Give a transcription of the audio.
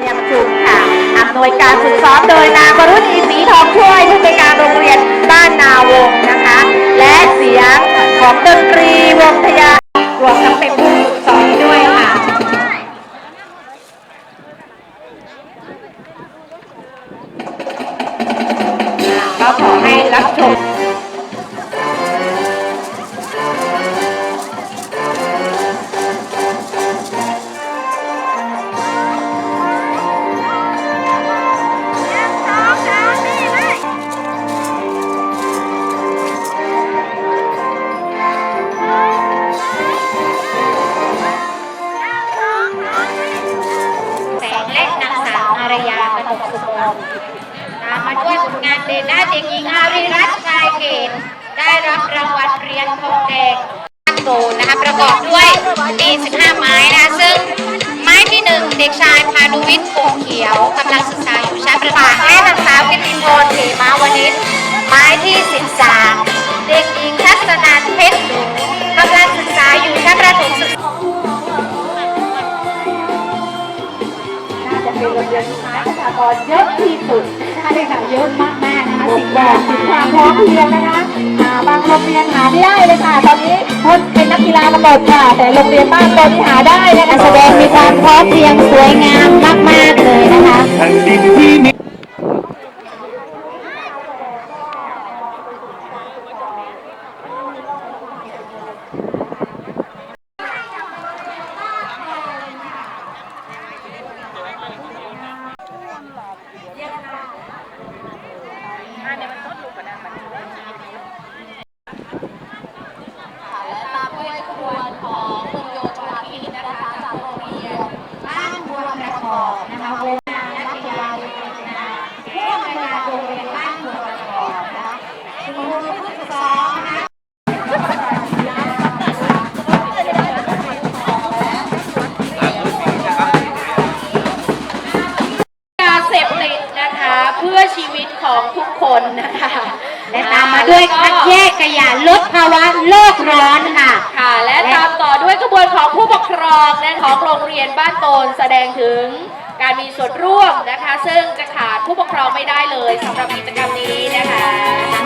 เตรียมชุมค่ะอำนวยการฝึกซ้อมโดยนางวรุณีศรีทองช่วยผู้ในวยการโรงเรียนบ้านนาวงนะคะ และเสียงของดนตรีวงทยารวมทั้งเป็นผู้ฝึกสอนด้วยค่ะ ก็ขอให้รับชม ตามมาด้วยผลงานเด่นด้านเด็กหญิงอารีรัตน์ชายเกตได้รับรางวัลเหรียญทองแดงโกนนะคะประกอบด้วยมี15ไม้นะซึ่งไม้ที่ 1 เด็กชายพานุวิทย์คงเขียวกำลังศึกษาอยู่ชั้นประถมและนางสาวกิติพรเขมาวณิชไม้ที่ 13 เด็กหญิงทัศนันเพชรสูกำลังศึกษาอยู่ชั้นประถมศึกษาน่าจะเป็นโรงเรียนที่ใช้ประชากรเยอะที่สุดค่าใช้จ่ายเยอะมากๆนะคะบ่สิ่งงบแวอกดถึงคล้วาอมมพร้อมเพรียงนะคะอ่าบางโรงเรียนหาไม่ได้เลยค่ะ ตอนนี้คนเป็นนักกีฬากันหมดค่ะ แต่โรงเรียนบ้านตนที่หาได้นะคะแสดงมีความพร้อมเพรียงสวยงามมากๆเลยนะคะ แผ่นดินที่มี อันนี้มันต เพื่อชีวิตของทุกคนนะคะและตามมาด้วยคัดแยกขยะลดภาวะโลกร้อนค่ะ ค่ะ และตามต่อด้วยกระบวนของผู้ปกครองและของโรงเรียนบ้านโตนแสดงถึงการมีส่วนร่วมนะคะ ซึ่งจะขาดผู้ปกครองไม่ได้เลยสำหรับกิจกรรมนี้นะคะ